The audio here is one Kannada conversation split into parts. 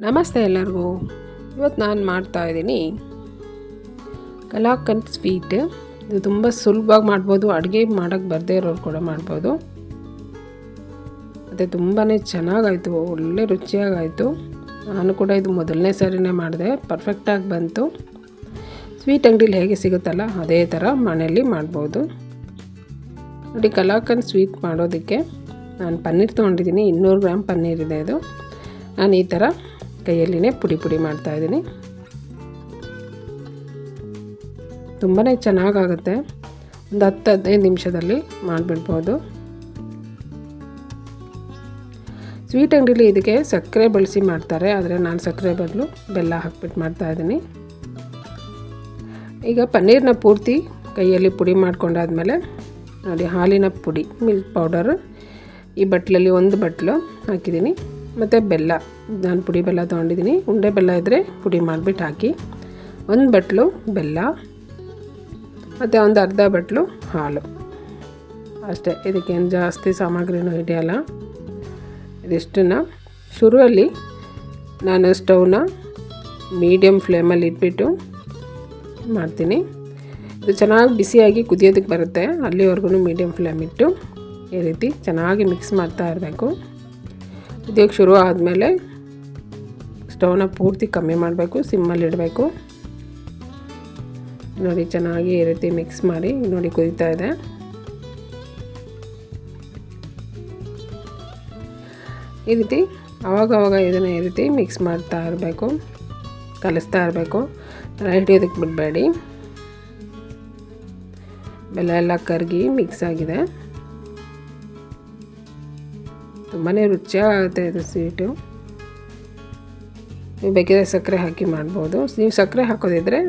ನಮಸ್ತೆ ಎಲ್ಲರಿಗೂ. ಇವತ್ತು ನಾನು ಮಾಡ್ತಾ ಇದ್ದೀನಿ ಕಲಾಕಂದ್ ಸ್ವೀಟ್. ಇದು ತುಂಬ ಸುಲಭವಾಗಿ ಮಾಡ್ಬೋದು, ಅಡುಗೆ ಮಾಡೋಕ್ಕೆ ಬರದೇ ಇರೋರು ಕೂಡ ಮಾಡ್ಬೋದು. ಮತ್ತು ತುಂಬಾ ಚೆನ್ನಾಗಾಯಿತು, ಒಳ್ಳೆ ರುಚಿಯಾಗಾಯಿತು. ನಾನು ಕೂಡ ಇದು ಮೊದಲನೇ ಸಾರಿನೇ ಮಾಡಿದೆ ಪರ್ಫೆಕ್ಟಾಗಿ ಬಂತು. ಸ್ವೀಟ್ ಅಂಗಡೀಲಿ ಹೇಗೆ ಸಿಗುತ್ತಲ್ಲ ಅದೇ ಥರ ಮನೆಯಲ್ಲಿ ಮಾಡ್ಬೋದು. ನೋಡಿ ಕಲಾಕಂದ್ ಸ್ವೀಟ್ ಮಾಡೋದಕ್ಕೆ ನಾನು ಪನ್ನೀರ್ ತೊಗೊಂಡಿದ್ದೀನಿ, ಇನ್ನೂರು ಗ್ರಾಮ್ ಪನ್ನೀರ್ ಇದೆ ಇದು. ನಾನು ಈ ಥರ ಕೈಯಲ್ಲಿನೇ ಪುಡಿ ಪುಡಿ ಮಾಡ್ತಾಯಿದ್ದೀನಿ ತುಂಬಾ ಚೆನ್ನಾಗಾಗುತ್ತೆ. ಒಂದು ಹತ್ತು ಹದಿನೈದು ನಿಮಿಷದಲ್ಲಿ ಮಾಡಿಬಿಡ್ಬೋದು. ಸ್ವೀಟ್ ಅಂಗಡಿಲಿ ಇದಕ್ಕೆ ಸಕ್ಕರೆ ಬಳಸಿ ಮಾಡ್ತಾರೆ, ಆದರೆ ನಾನು ಸಕ್ಕರೆ ಬದಲು ಬೆಲ್ಲ ಹಾಕ್ಬಿಟ್ಟು ಮಾಡ್ತಾಯಿದ್ದೀನಿ ಈಗ ಪನ್ನೀರ್ನ ಪೂರ್ತಿ ಕೈಯಲ್ಲಿ ಪುಡಿ ಮಾಡ್ಕೊಂಡಾದ್ಮೇಲೆ ನೋಡಿ ಹಾಲಿನ ಪುಡಿ, ಮಿಲ್ಕ್ ಪೌಡರ್. ಈ ಬಟ್ಲಲ್ಲಿ ಒಂದು ಬಟ್ಲು ಹಾಕಿದ್ದೀನಿ. ಮತ್ತು ಬೆಲ್ಲ. ನಾನು ಪುಡಿ ಬೆಲ್ಲ ತೊಗೊಂಡಿದ್ದೀನಿ ಉಂಡೆ ಬೆಲ್ಲ ಇದ್ದರೆ ಪುಡಿ ಮಾಡಿಬಿಟ್ಟು ಹಾಕಿ. ಒಂದು ಬಟ್ಲು ಬೆಲ್ಲ, ಮತ್ತು ಒಂದು ಅರ್ಧ ಬಟ್ಲು ಹಾಲು. ಅಷ್ಟೇ. ಇದಕ್ಕೇನು ಜಾಸ್ತಿ ಸಾಮಗ್ರಿನೂ ಹಿಡಿಯಲ್ಲ. ಇದಿಷ್ಟನ್ನು ಶುರುವಲ್ಲಿ ನಾನು ಸ್ಟವ್ನ ಮೀಡಿಯಮ್ ಫ್ಲೇಮಲ್ಲಿ ಇಟ್ಬಿಟ್ಟು ಮಾಡ್ತೀನಿ. ಇದು ಚೆನ್ನಾಗಿ ಬಿಸಿಯಾಗಿ ಕುದಿಯೋದಕ್ಕೆ ಬರುತ್ತೆ. ಅಲ್ಲಿವರೆಗೂ ಮೀಡಿಯಮ್ ಫ್ಲೇಮ್ ಇಟ್ಟು ಈ ರೀತಿ ಚೆನ್ನಾಗಿ ಮಿಕ್ಸ್ ಮಾಡ್ತಾ ಇರಬೇಕು. ಕುದಿಯೋಕ್ಕೆ ಶುರು ಆದಮೇಲೆ ಸ್ಟವ್ನ ಪೂರ್ತಿ ಕಮ್ಮಿ ಮಾಡಬೇಕು ಸಿಮ್ಮಲ್ಲಿ ಇಡಬೇಕು. ನೋಡಿ, ಚೆನ್ನಾಗಿ ಈ ರೀತಿ ಮಿಕ್ಸ್ ಮಾಡಿ ನೋಡಿ ಕುದೀತಾ ಇದೆ. ಈ ರೀತಿ ಅವಾಗವಾಗ ಇದನ್ನು ಈ ರೀತಿ ಮಿಕ್ಸ್ ಮಾಡ್ತಾ ಇರಬೇಕು, ಕಲಿಸ್ತಾ ಇರಬೇಕು. ರೈಟ್ ಇದಕ್ಕೆ ಬಿಡಬೇಡಿ. ಬೆಲ್ಲ ಎಲ್ಲ ಕರಗಿ ಮಿಕ್ಸ್ ಆಗಿದೆ. ತುಂಬಾ ರುಚಿಯಾಗುತ್ತೆ ಇದು ಸ್ವೀಟು. ನೀವು ಬೇಕಿದ್ರೆ ಸಕ್ಕರೆ ಹಾಕಿ ಮಾಡ್ಬೋದು. ನೀವು ಸಕ್ಕರೆ ಹಾಕೋದಿದ್ರೆ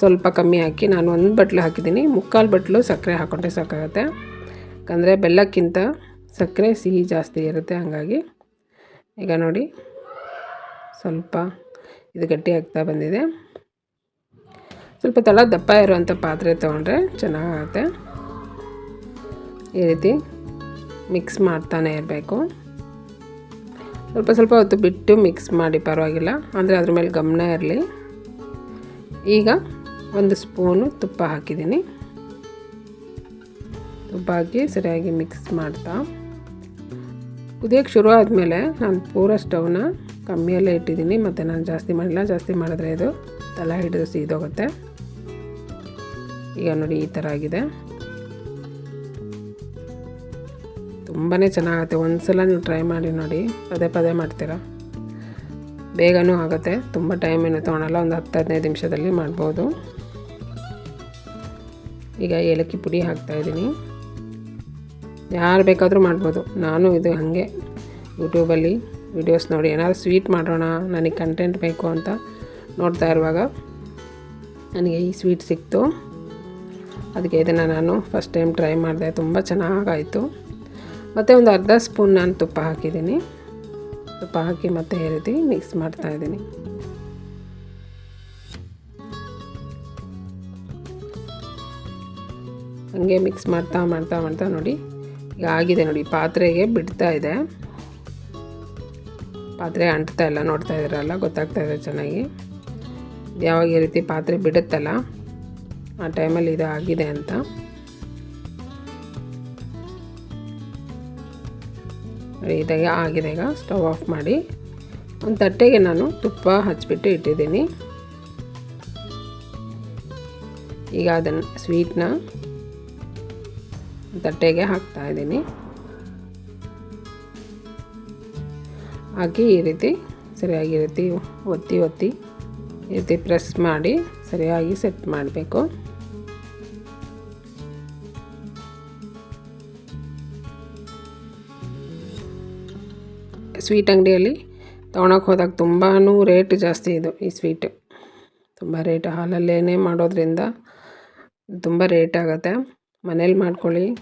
ಸ್ವಲ್ಪ ಕಮ್ಮಿ ಹಾಕಿ, ನಾನು ಒಂದು ಬಟ್ಲು ಹಾಕಿದ್ದೀನಿ. ಮುಕ್ಕಾಲು ಬಟ್ಲು ಸಕ್ಕರೆ ಹಾಕ್ಕೊಂಡ್ರೆ ಸಾಕಾಗುತ್ತೆ. ಯಾಕಂದರೆ ಬೆಲ್ಲಕ್ಕಿಂತ ಸಕ್ಕರೆ ಸಿಹಿ ಜಾಸ್ತಿ ಇರುತ್ತೆ ಹಾಗಾಗಿ. ಈಗ ನೋಡಿ, ಸ್ವಲ್ಪ ಇದು ಗಟ್ಟಿ ಆಗ್ತಾ ಬಂದಿದೆ. ಸ್ವಲ್ಪ ತಳ ದಪ್ಪ ಇರುವಂಥ ಪಾತ್ರೆ ತೊಗೊಂಡ್ರೆ ಚೆನ್ನಾಗಾಗುತ್ತೆ ಈ ರೀತಿ ಮಿಕ್ಸ್ ಮಾಡ್ತಾನೆ ಇರಬೇಕು. ಸ್ವಲ್ಪ ಸ್ವಲ್ಪ ಹೊತ್ತು ಬಿಟ್ಟು ಮಿಕ್ಸ್ ಮಾಡಿ ಪರವಾಗಿಲ್ಲ, ಅಂದರೆ ಅದ್ರ ಮೇಲೆ ಗಮನ ಇರಲಿ. ಈಗ ಒಂದು ಸ್ಪೂನು ತುಪ್ಪ ಹಾಕಿದ್ದೀನಿ. ತುಪ್ಪ ಹಾಕಿ ಸರಿಯಾಗಿ ಮಿಕ್ಸ್ ಮಾಡ್ತಾ. ಕುದಿಯೋಕ್ಕೆ ಶುರು ಆದಮೇಲೆ ನಾನು ಪೂರ ಸ್ಟವ್ನ ಕಮ್ಮಿಯಲ್ಲೇ ಇಟ್ಟಿದ್ದೀನಿ, ಮತ್ತು ನಾನು ಜಾಸ್ತಿ ಮಾಡಿಲ್ಲ, ಜಾಸ್ತಿ ಮಾಡಿದ್ರೆ ಇದು ತಲೆ ಹಿಡಿದು ಸೀದೋಗುತ್ತೆ. ಈಗ ನೋಡಿ ಈ ಥರ ಆಗಿದೆ. ತುಂಬಾ ಚೆನ್ನಾಗುತ್ತೆ. ಒಂದು ಸಲ ನೀವು ಟ್ರೈ ಮಾಡಿ ನೋಡಿ. ಪದೇ ಪದೇ ಮಾಡ್ತೀರಾ? ಬೇಗನೂ ಆಗುತ್ತೆ. ತುಂಬ ಟೈಮ್ ಏನು ತೊಗೊಳಲ್ಲ. ಒಂದು ಹತ್ತು, ಹದಿನೈದು ನಿಮಿಷದಲ್ಲಿ ಮಾಡ್ಬೋದು. ಈಗ ಏಲಕ್ಕಿ ಪುಡಿ ಹಾಕ್ತಾಯಿದ್ದೀನಿ ಯಾರು ಬೇಕಾದರೂ ಮಾಡ್ಬೋದು. ನಾನು ಇದು ಹಾಗೆ ಯೂಟ್ಯೂಬಲ್ಲಿ ವಿಡಿಯೋಸ್ ನೋಡಿ. ಏನಾದ್ರು ಸ್ವೀಟ್ ಮಾಡೋಣ. ನನಗೆ ಕಂಟೆಂಟ್ ಬೇಕು ಅಂತ ನೋಡ್ತಾ ಇರುವಾಗ ನನಗೆ ಈ ಸ್ವೀಟ್ ಸಿಕ್ತು. ಅದಕ್ಕೆ ಇದನ್ನು ನಾನು ಫಸ್ಟ್ ಟೈಮ್ ಟ್ರೈ ಮಾಡಿದೆ. ತುಂಬ ಚೆನ್ನಾಗಾಯಿತು. ಮತ್ತು ಒಂದು ಅರ್ಧ ಸ್ಪೂನ್ ನಾನು ತುಪ್ಪ ಹಾಕಿದ್ದೀನಿ. ತುಪ್ಪ ಹಾಕಿ ಮತ್ತೆ ರೀತಿ ಮಿಕ್ಸ್ ಮಾಡ್ತಾಯಿದ್ದೀನಿ ಹಾಗೆ ಮಿಕ್ಸ್ ಮಾಡ್ತಾ ಮಾಡ್ತಾ ಮಾಡ್ತಾ ನೋಡಿ, ಈಗ ಆಗಿದೆ ನೋಡಿ, ಪಾತ್ರೆಗೆ ಬಿಡ್ತಾ ಇದೆ. ಪಾತ್ರೆ ಅಂಟ್ತಾ ಇಲ್ಲ, ನೋಡ್ತಾ ಇದ್ದೀರಲ್ಲ, ಗೊತ್ತಾಗ್ತಾ ಇದೆ ಚೆನ್ನಾಗಿ. ಯಾವಾಗ ಈ ರೀತಿ ಪಾತ್ರೆ ಬಿಡುತ್ತಲ್ಲ, ಆ ಟೈಮಲ್ಲಿ ಇದು ಆಗಿದೆ ಅಂತ. ಇದಾಗ ಆಗಿದೆ ಈಗ ಸ್ಟವ್ ಆಫ್ ಮಾಡಿ. ಒಂದು ತಟ್ಟೆಗೆ ನಾನು ತುಪ್ಪ ಹಚ್ಚಿಬಿಟ್ಟು ಇಟ್ಟಿದ್ದೀನಿ. ಈಗ ಅದನ್ನು ಸ್ವೀಟ್ನ ತಟ್ಟೆಗೆ ಹಾಕ್ತಾ ಇದ್ದೀನಿ. ಹಾಕಿ ಈ ರೀತಿ ಸರಿಯಾಗಿ ರೀತಿ ಒತ್ತಿ ಒತ್ತಿ ಈ ರೀತಿ ಪ್ರೆಸ್ ಮಾಡಿ ಸರಿಯಾಗಿ ಸೆಟ್ ಮಾಡಬೇಕು. ಸ್ವೀಟ್ ಅಂಗಡಿಯಲ್ಲಿ ತೊಗೊಳಕ್ಕೆ ಹೋದಾಗ ತುಂಬಾ ರೇಟ್ ಜಾಸ್ತಿ ಇದು ಈ ಸ್ವೀಟ್ ತುಂಬ ರೇಟ್ ಹಾಲಲ್ಲೇ ಮಾಡೋದ್ರಿಂದ ತುಂಬ ರೇಟ್ ಆಗುತ್ತೆ. ಮನೇಲಿ ಮಾಡ್ಕೊಳ್ಳಿ.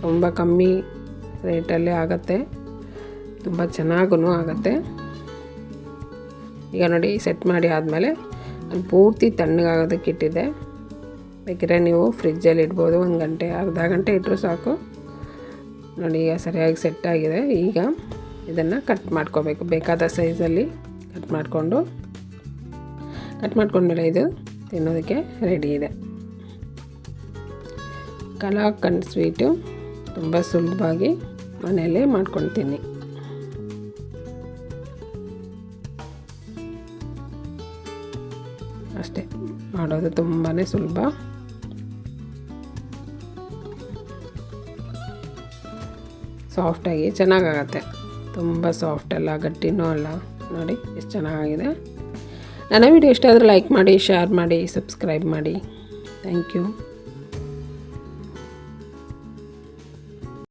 ತುಂಬ ಕಮ್ಮಿ ರೇಟಲ್ಲೇ ಆಗುತ್ತೆ. ತುಂಬ ಚೆನ್ನಾಗೂ ಆಗುತ್ತೆ. ಈಗ ನೋಡಿ ಸೆಟ್ ಮಾಡಿ ಆದಮೇಲೆ ನಾನು ಪೂರ್ತಿ ತಣ್ಣಗಾಗೋದಕ್ಕೆ ಇಟ್ಟಿದ್ದೆ. ಬೇಕಿದ್ರೆ ನೀವು ಫ್ರಿಜ್ಜಲ್ಲಿ ಇಡ್ಬೋದು, ಒಂದು ಗಂಟೆ, ಅರ್ಧ ಗಂಟೆ ಇಟ್ಟರೂ ಸಾಕು. ನೋಡಿ, ಈಗ ಸರಿಯಾಗಿ ಸೆಟ್ ಆಗಿದೆ. ಈಗ ಇದನ್ನು ಕಟ್ ಮಾಡ್ಕೋಬೇಕು. ಬೇಕಾದ ಸೈಜಲ್ಲಿ ಕಟ್ ಮಾಡಿಕೊಂಡು ಕಟ್ ಮಾಡಿಕೊಂಡ್ಮೇಲೆ ಇದು ತಿನ್ನೋದಕ್ಕೆ ರೆಡಿ ಇದೆ. ಕಲಾಕಂಡ್ ಸ್ವೀಟು ತುಂಬ ಸುಲಭವಾಗಿ ಮನೆಯಲ್ಲೇ ಮಾಡ್ಕೊಳ್ತೀನಿ ಅಷ್ಟೇ, ಮಾಡೋದು ತುಂಬಾ ಸುಲಭ. ಸಾಫ್ಟಾಗಿ ಚೆನ್ನಾಗಾಗತ್ತೆ. ತುಂಬ ಸಾಫ್ಟ್ ಅಲ್ಲ, ಗಟ್ಟಿನೂ ಅಲ್ಲ. ನೋಡಿ, ಎಷ್ಟು ಚೆನ್ನಾಗಿದೆ. ನನ್ನ ವಿಡಿಯೋ ಇಷ್ಟ ಆದರೆ ಲೈಕ್ ಮಾಡಿ ಶೇರ್ ಮಾಡಿ ಸಬ್ಸ್ಕ್ರೈಬ್ ಮಾಡಿ. Thank you